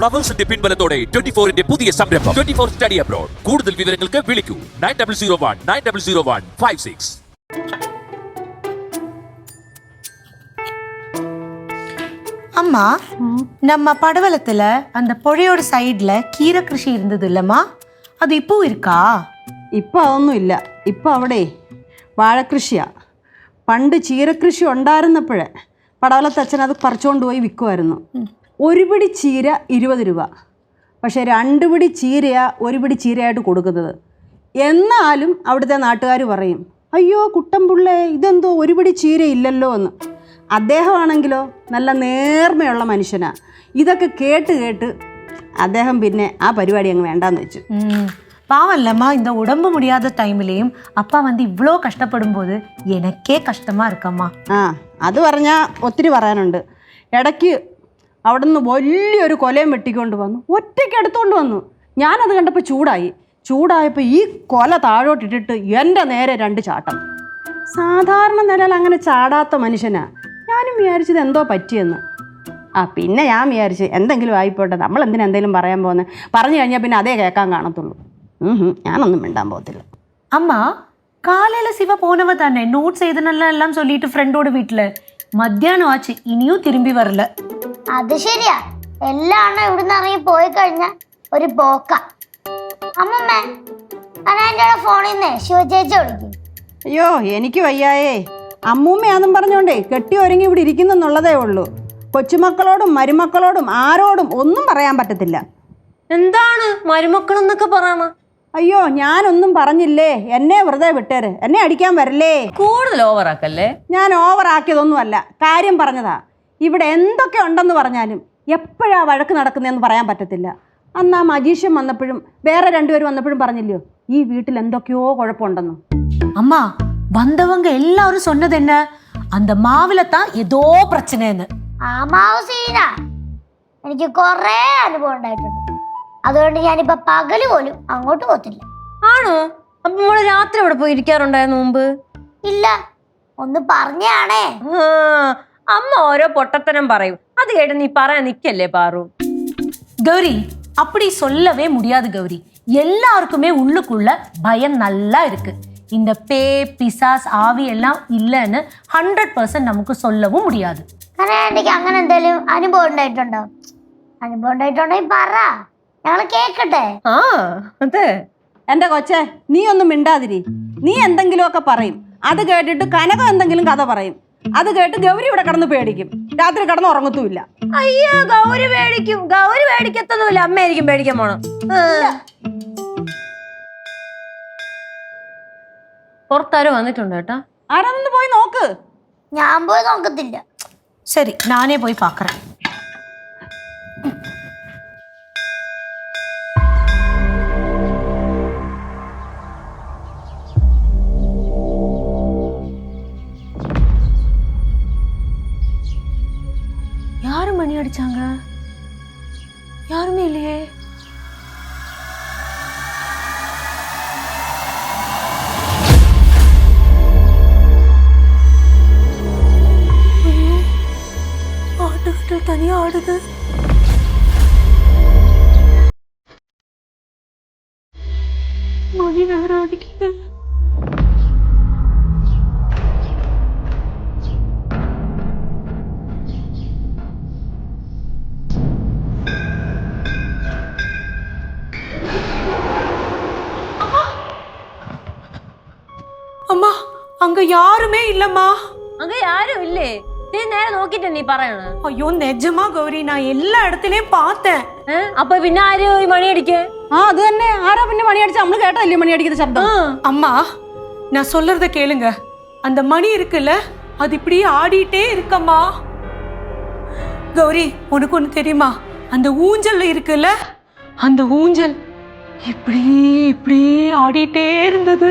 ഫ്ലവേഴ്സിന്റെ പിൻബലത്തോടെ twenty ഫോറിന്റെ പുതിയ സംരംഭം ട്വന്റി ഫോർ സ്റ്റഡി അബ്രോഡ് കൂടുതൽ വിവരങ്ങൾക്ക് വിളിക്കൂ nine double zero one nine double zero one five six அம்மா நம்ம படவலத்துல அந்த புழையோட சைடுல கீரை கிருஷி இருந்தது இல்லம்மா அது இப்போ இருக்கா ഇപ്പം അതൊന്നുമില്ല ഇപ്പം അവിടെ വാഴക്കൃഷിയാ പണ്ട് ചീരകൃഷി ഉണ്ടായിരുന്നപ്പോഴേ പടവലത്തച്ഛൻ അത് പറിച്ചുകൊണ്ട് പോയി വിൽക്കുമായിരുന്നു ഒരു പിടി ചീര ഇരുപത് രൂപ പക്ഷേ രണ്ട് പിടി ചീരയാ ഒരു പിടി ചീരയായിട്ട് കൊടുക്കുന്നത് എന്നാലും അവിടുത്തെ നാട്ടുകാർ പറയും അയ്യോ കുട്ടൻപിള്ളേ ഇതെന്തോ ഒരു പിടി ചീര ഇല്ലല്ലോ എന്ന് അദ്ദേഹമാണെങ്കിലോ നല്ല നേർമയുള്ള മനുഷ്യനാ ഇതൊക്കെ കേട്ട് കേട്ട് അദ്ദേഹം പിന്നെ ആ പരിപാടി അങ്ങ് വേണ്ടാന്ന് വെച്ചു ம் பாவம் இல்லம்மா இந்த உடம்பு முடியாத டைம்லயும் அப்பா வந்து இவ்வளோ கஷ்டப்படும் போது எனக்கே கஷ்டமா இருக்கம்மா ആ അത് പറഞ്ഞാൽ ഒത്തിരി പറയാനുണ്ട് ഇടയ്ക്ക് അവിടെ നിന്ന് വലിയൊരു കൊലയും വെട്ടിക്കൊണ്ട് വന്നു ഒറ്റയ്ക്ക് എടുത്തോണ്ട് വന്നു ഞാനത് കണ്ടപ്പോൾ ചൂടായി ചൂടായപ്പോൾ ഈ കൊല താഴോട്ടിട്ടിട്ട് എൻ്റെ നേരെ രണ്ട് ചാട്ടം സാധാരണ നിലയിൽ അങ്ങനെ ചാടാത്ത മനുഷ്യനാ ഞാനും വിചാരിച്ചത് എന്തോ പറ്റിയെന്ന് ആ പിന്നെ ഞാൻ വിചാരിച്ച് എന്തെങ്കിലും ആയിപ്പോട്ടെ നമ്മൾ എന്തിനാ എന്തെങ്കിലും പറയാൻ പോകുന്നത് പറഞ്ഞു കഴിഞ്ഞാൽ പിന്നെ അതേ കേൾക്കാൻ കാണത്തുള്ളൂ ഉം ഹും, ഞാനൊന്നും മിണ്ടാൻ പോകത്തില്ല அம்மா காலையில சிவா போனவ தானே நோட்ஸ் எழுதுனெல்லாம் எல்லாம் சொல்லிட்டு ஃப்ரெண்டோட வீட்டுல மத்தியானம் ஆச்சு இனியும் திரும்பி வரல അത് ശരിയാ. എല്ലാ അണ്ണ ഇവിടുന്ന് ഇറങ്ങി പോയി കഴിഞ്ഞ ഒരു ബോക്ക അമ്മമ്മേ അനാന്റെ ഫോണിൽ നിന്ന് ശിവചേച്ചി വിളിക്കും. അയ്യോ എനിക്ക് വയ്യായേ. അമ്മൂമ്മയാന്നും പറഞ്ഞോണ്ടേ കെട്ടി ഒരുങ്ങി ഇവിടെ ഇരിക്കുന്നെന്നുള്ളതേ ഉള്ളൂ. കൊച്ചുമക്കളോടും മരുമക്കളോടും ആരോടും ഒന്നും പറയാൻ പറ്റത്തില്ല. എന്താണ് മരുമക്കൾ എന്നൊക്കെ പറയണ അയ്യോ ഞാനൊന്നും പറഞ്ഞില്ലേ? എന്നെ വെറുതെ വിട്ടേര്. എന്നെ അടിക്കാൻ വരല്ലേ? കൂടുതൽ ഓവറാക്കല്ലേ ഞാൻ ഓവറാക്കിയതൊന്നുമല്ല കാര്യം പറഞ്ഞതാ. ഇവിടെ എന്തൊക്കെ ഉണ്ടെന്ന് പറഞ്ഞാലും എപ്പോഴാ വഴക്ക് നടക്കുന്നതെന്ന് പറയാൻ പറ്റത്തില്ല അന്ന് ആ മജീഷ്യൻ വന്നപ്പോഴും വേറെ രണ്ടുപേരും വന്നപ്പോഴും പറഞ്ഞില്ലയോ ഈ വീട്ടിൽ എന്തൊക്കെയോ കുഴപ്പമുണ്ടെന്ന് அம்மா வந்தவங்க எல்லாரும் சொன்னது என்ன அந்த மாவுல தான் ஏதோ பிரச்சனைன்னு ആ മാവ് സീനാ എനിക്ക് കുറേ അനുഭവം ഉണ്ടായിട്ടുണ്ട് അതുകൊണ്ട് ഞാനിപ്പോ പകല് പോലും അങ്ങോട്ട് പോത്തില്ല ആണോ അപ്പൊ മോള് രാത്രി ഇവിടെ പോയി ഇരിക്കാറുണ്ടായിരുന്നു മുമ്പ് ഇല്ല ഒന്ന് പറഞ്ഞാണേ ആ, അമ്മ ഓരോ പൊട്ടത്തരം പറയും അത് കേട്ട് നീ പറയാൻ നിക്കല്ലേ പാറു கௌரி அப்படி சொல்லவே முடியாது கௌரி எல்லாருக்குமே உள்ளுக்குள்ள பயம் நல்லா இருக்கு இந்த பே பிசாஸ் ஆவி எல்லாம் இல்லைன்னு ஹண்ட்ரட் பர்சன்ட் நமக்கு சொல்லவும் முடியாது കാരണം എനിക്ക് അങ്ങനെ എന്തെങ്കിലും അനുഭവം ഉണ്ടായിട്ടുണ്ടോ അനുഭവം ഉണ്ടായിട്ടുണ്ടെങ്കിൽ പറ ഞങ്ങൾ കേക്കട്ടെ ആ അതെ എൻ്റെ കൊച്ചെ നീ ഒന്നും മിണ്ടാതിരി നീ എന്തെങ്കിലുമൊക്കെ പറയും അത് കേട്ടിട്ട് കനകം എന്തെങ്കിലും കഥ പറയും അത് കേട്ട് ഗൗരി ഇവിടെ കടന്ന് പേടിക്കും. രാത്രി കിടന്ന് ഉറങ്ങത്തുമില്ല. അയ്യോ ഗൗരി പേടിക്കും. ഗൗരി പേടിക്കത്തൊന്നുമില്ല. അമ്മയായിരിക്കും പേടിക്കാൻ പോണം പുറത്താരോ വന്നിട്ടുണ്ട് കേട്ടാ? ആരാന്ന് പോയി നോക്ക്. ഞാൻ പോയി നോക്കത്തില്ല. ശരി ഞാനേ പോയി പാക്കറേ. அடிச்சாங்க? யாருமே இல்லையே. ஆட்டுக்கிட்ட தனியா ஆடுது. மணி வேற அடிக்குது. அங்க யாருமே இல்லம்மா അങ്ങ ആരും ഇല്ലേ നീ നേരെ നോക്കിട്ട് നീ പറയണ ஐயோ நிஜமா கௌரி நான் எல்லா இடத்துலயும் பார்த்தேன் ഏ അപ്പൊ പിന്നെ ആര് ഈ മണി അടിക്കേ ആ അത് തന്നെ ആരാ പിന്നെ മണിയടിച്ച നമ്മൾ കേട്ടല്ലേ മണിയടിക്കുന്ന ശബ്ദം அம்மா நான் சொல்றத கேளுங்க அந்த மணி இருக்குல்ல அது இப்படியே ஆடிட்டே இருக்கம்மா கௌரி உனக்கு ஒன்று தெரியுமா அந்த ஊஞ்சல் இருக்குல்ல அந்த ஊஞ்சல் இப்படி இப்படி ஆடிட்டே இருந்தது